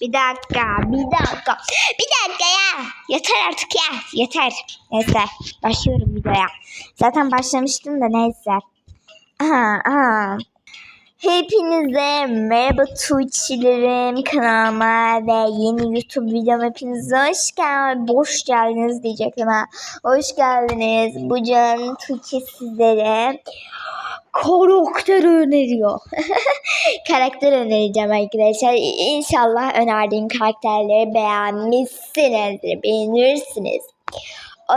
Bir dakika, bir dakika, bir dakika ya. Yeter artık ya, yeter. Neyse, başlıyorum videoya. Zaten başlamıştım da neyse. Aha, aha. Hepinize merhaba Twitch'lerim kanalıma ve yeni YouTube videoma hepiniz hoş geldiniz. Boş geldiniz diyecektim ha. Hoş geldiniz. Bu can Tuğçe sizlere karakter öneriyor. karakter önereceğim arkadaşlar. İnşallah önerdiğim karakterleri beğenmişsinizdir. Beğenirsiniz.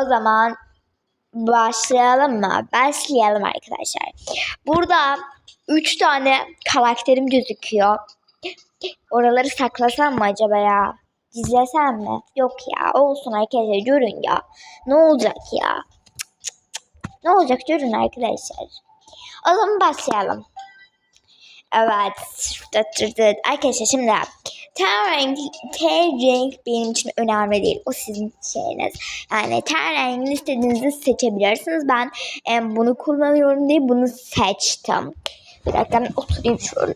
O zaman başlayalım mı? Başlayalım arkadaşlar. Burada 3 tane karakterim gözüküyor. Oraları saklasam mı acaba ya? Gizlesem mi? Yok ya. Olsun arkadaşlar. Görün ya. Ne olacak ya? Cık cık cık. Ne olacak görün arkadaşlar. O zaman başlayalım. Evet. Arkadaşlar şimdi ten renk, ten renk benim için önemli değil. O sizin şeyiniz. Yani ten rengini istediğinizi seçebilirsiniz. Ben em, bunu kullanıyorum diye bunu seçtim. Bir dakika ben oturayım şöyle.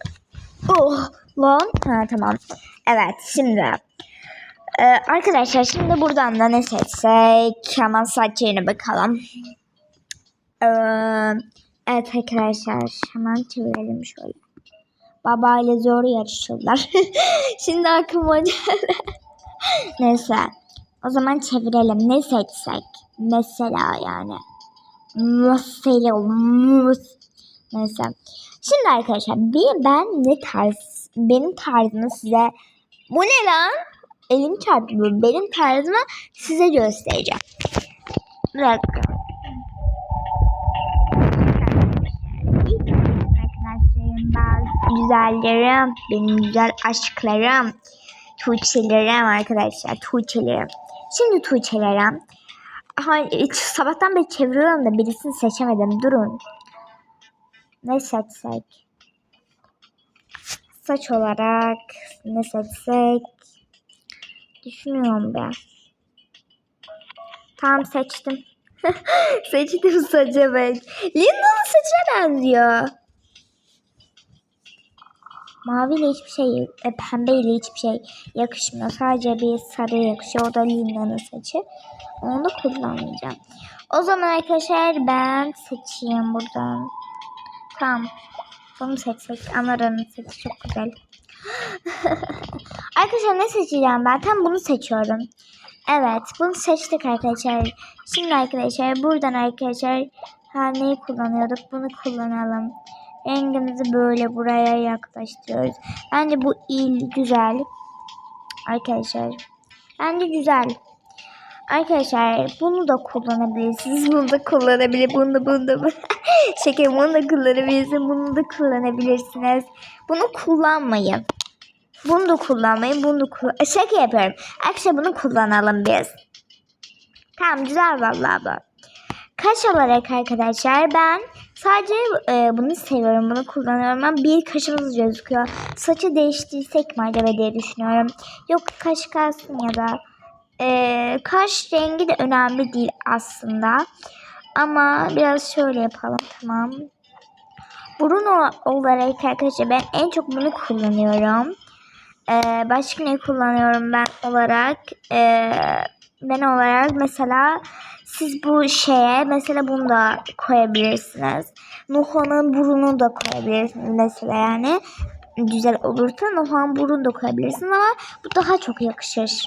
Oh lan. Ha tamam. Evet şimdi. Ee, arkadaşlar şimdi buradan da ne seçsek? Hemen saç bakalım. Ee, evet arkadaşlar hemen çevirelim şöyle. Baba ile zor yarışıyorlar. Şimdi aklıma geldi. Neyse. O zaman çevirelim. Ne seçsek? Mesela yani. Mesela. Neyse. Şimdi arkadaşlar bir ben ne tarz benim tarzımı size bu ne lan? Elim çarptı. Benim tarzımı size göstereceğim. Bir dakika. Güzellerim, benim güzel aşklarım, Tuğçelerim arkadaşlar, Tuğçelerim. Şimdi Tuğçelerim. Sabahtan beri çeviriyorum da birisini seçemedim. Durun. Ne seçsek? Saç olarak ne seçsek? Düşünüyorum ben. Tamam seçtim. seçtim saça bak. Linda'nın saçına benziyor. Maviyle hiçbir şey, e, pembeyle hiçbir şey yakışmıyor. Sadece bir sarı yakışıyor. O da Linda'nın saçı. Onu da kullanmayacağım. O zaman arkadaşlar ben seçeyim buradan. Tamam. Bunu seçsek. Anara'nın saçı çok güzel. arkadaşlar ne seçeceğim ben? Tam bunu seçiyorum. Evet bunu seçtik arkadaşlar. Şimdi arkadaşlar buradan arkadaşlar ha, neyi kullanıyorduk? Bunu kullanalım. Rengimizi böyle buraya yaklaştırıyoruz. Bence bu il güzel. Arkadaşlar. Bence güzel. Arkadaşlar bunu da kullanabilirsiniz. Bunu da kullanabilir. Bunu da bunu da. Şeker bunu da kullanabilirsiniz. Bunu da kullanabilirsiniz. Bunu kullanmayın. Bunu da kullanmayın. Bunu da kullan. E, Şaka yapıyorum. Arkadaşlar bunu kullanalım biz. Tamam güzel vallahi bu. Kaş olarak arkadaşlar ben sadece e, bunu seviyorum. Bunu kullanıyorum. Ben bir kaşımız gözüküyor. Saçı değiştirsek mi acaba diye düşünüyorum. Yok kaş kalsın ya da e, kaş rengi de önemli değil aslında. Ama biraz şöyle yapalım tamam. Burun olarak arkadaşlar ben en çok bunu kullanıyorum. Ee, başka ne kullanıyorum ben olarak? Ee, ben olarak mesela siz bu şeye mesela bunu da koyabilirsiniz. Nuha'nın burunu da koyabilirsiniz mesela yani. Güzel olursa Nuha'nın burunu da koyabilirsiniz ama bu daha çok yakışır.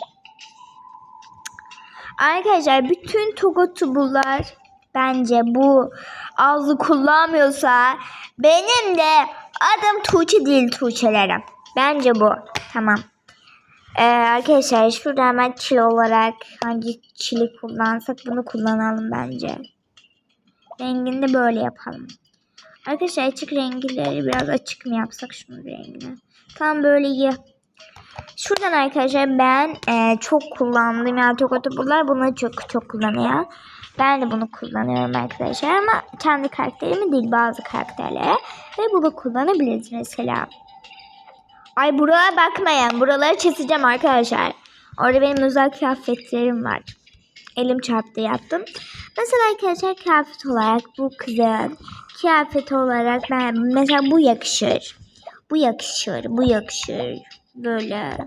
Arkadaşlar bütün Togotubular bence bu ağzı kullanmıyorsa benim de adım Tuğçe değil Tuğçelerim. Bence bu. Tamam. Ee, arkadaşlar şurada hemen çil olarak hangi çili kullansak bunu kullanalım bence. Rengini de böyle yapalım. Arkadaşlar açık renkleri biraz açık mı yapsak şunun rengini. Tam böyle iyi. Şuradan arkadaşlar ben e, çok kullandığım yani çok otobüsler bunu çok çok kullanıyor. Ben de bunu kullanıyorum arkadaşlar ama kendi karakterimi değil bazı karakterlere. Ve bunu kullanabiliriz mesela. Ay buraya bakmayın. Buraları keseceğim arkadaşlar. Orada benim özel kıyafetlerim var. Elim çarptı yaptım. Mesela arkadaşlar kıyafet olarak bu kızın kıyafet olarak ben mesela bu yakışır. Bu yakışır. Bu yakışır. Böyle.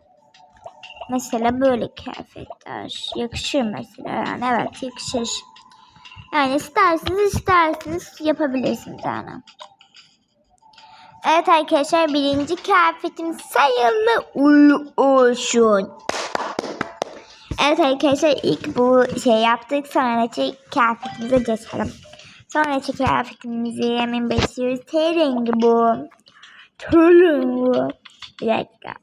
Mesela böyle kıyafetler. Yakışır mesela yani. Evet yakışır. Yani isterseniz isterseniz yapabilirsiniz yani. Evet arkadaşlar birinci kıyafetim sayılı olsun. Evet arkadaşlar ilk bu şey yaptık. Sonraki kıyafetimize geçelim. Sonraki kıyafetimizi hemen başlıyoruz. T rengi bu. T rengi bu. Bir dakika.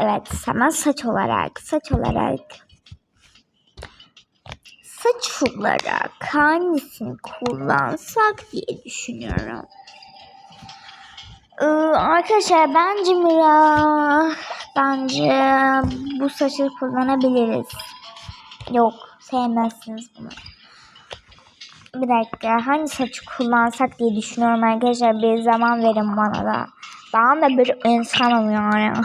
Evet sana saç olarak saç olarak saç olarak hangisini kullansak diye düşünüyorum. Ee, arkadaşlar bence Mira bence bu saçı kullanabiliriz. Yok sevmezsiniz bunu. Bir dakika hangi saçı kullansak diye düşünüyorum arkadaşlar. Bir zaman verin bana da. Ben de bir insanım yani.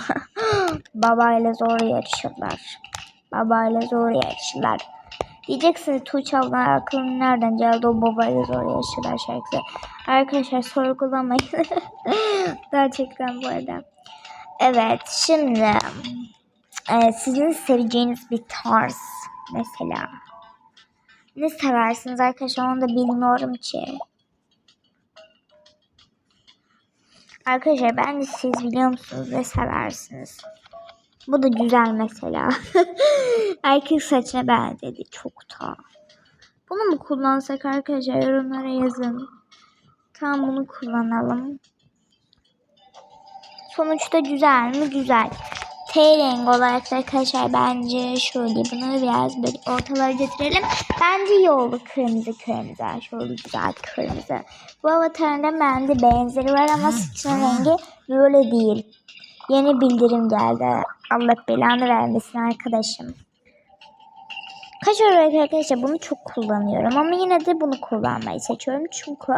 Babayla zor yarışırlar. Babayla zor yarışırlar. Diyeceksiniz Tuğçe abla aklım nereden geldi o babayla zor yarışırlar şarkısı. Arkadaşlar sorgulamayın. Gerçekten bu arada. Evet şimdi e, sizin seveceğiniz bir tarz mesela. Ne seversiniz arkadaşlar onu da bilmiyorum ki. Arkadaşlar ben de siz biliyor musunuz ne seversiniz? Bu da güzel mesela. Erkek saçına benzedi çok da. Bunu mu kullansak arkadaşlar yorumlara yazın. Tamam bunu kullanalım. Sonuçta güzel mi? Güzel. T rengi olarak da arkadaşlar bence şöyle bunu biraz böyle ortalara getirelim. Bence iyi oldu kırmızı kırmızı. Şöyle güzel kırmızı. Bu avatarın bende benzeri var ama saçının rengi böyle değil. Yeni bildirim geldi. Allah belanı vermesin arkadaşım. Kaç olarak arkadaşlar bunu çok kullanıyorum ama yine de bunu kullanmayı seçiyorum. Çünkü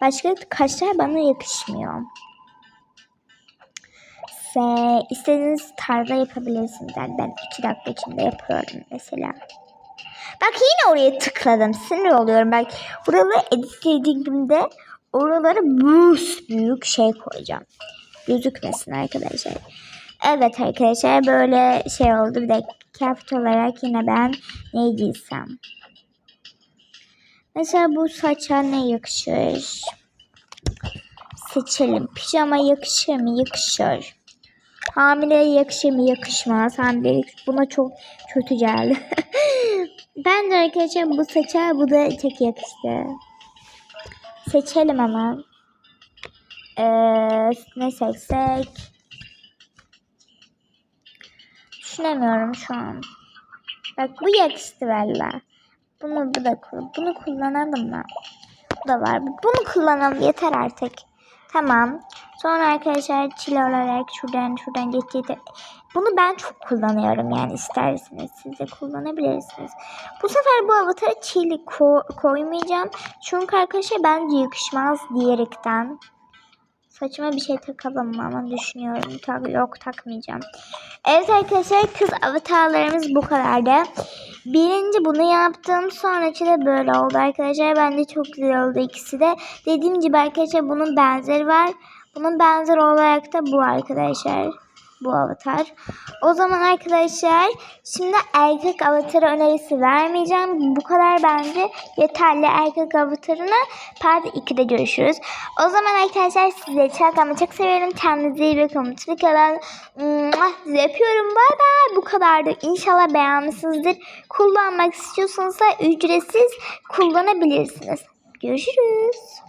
başka kaşlar bana yakışmıyor. Size istediğiniz tarzda yapabilirsiniz. Yani ben iki dakika içinde yapıyorum mesela. Bak yine oraya tıkladım. Sinir oluyorum. Bak buraları editlediğimde oralara büyük büyük şey koyacağım. Gözükmesin arkadaşlar. Evet arkadaşlar böyle şey oldu. Bir de kıyafet olarak yine ben ne giysem. Mesela bu saça ne yakışır? Seçelim. Pijama yakışır mı? Yakışır. Hamileye yakışır mı? Yakışmaz. Hamilelik buna çok kötü geldi. ben de arkadaşlar bu saça bu da çok yakıştı. Seçelim hemen. Ee, ne seçsek? Düşünemiyorum şu an. Bak bu yakıştı valla. Bunu bu da. Bunu kullanalım mı? Bu da var. Bunu kullanalım yeter artık. Tamam. Sonra arkadaşlar çile olarak şuradan şuradan geçti. Bunu ben çok kullanıyorum yani isterseniz siz de kullanabilirsiniz. Bu sefer bu avatara çili ko- koymayacağım. Çünkü arkadaşlar bence yakışmaz diyerekten. Saçıma bir şey takalım mı ama düşünüyorum. Tabii yok takmayacağım. Evet arkadaşlar kız avatarlarımız bu kadardı. Birinci bunu yaptım. Sonraki de böyle oldu arkadaşlar. Bence çok güzel oldu ikisi de. Dediğim gibi arkadaşlar bunun benzeri var. Bunun benzeri olarak da bu arkadaşlar. Bu avatar. O zaman arkadaşlar şimdi erkek avatarı önerisi vermeyeceğim. Bu kadar bence yeterli erkek avatarına. Part 2'de görüşürüz. O zaman arkadaşlar size çok ama çok seviyorum. Kendinize iyi bakın. Mutlu kalın. Sizi öpüyorum. Bay bay. Bu kadardı. İnşallah beğenmişsinizdir. Kullanmak istiyorsanız da ücretsiz kullanabilirsiniz. Görüşürüz.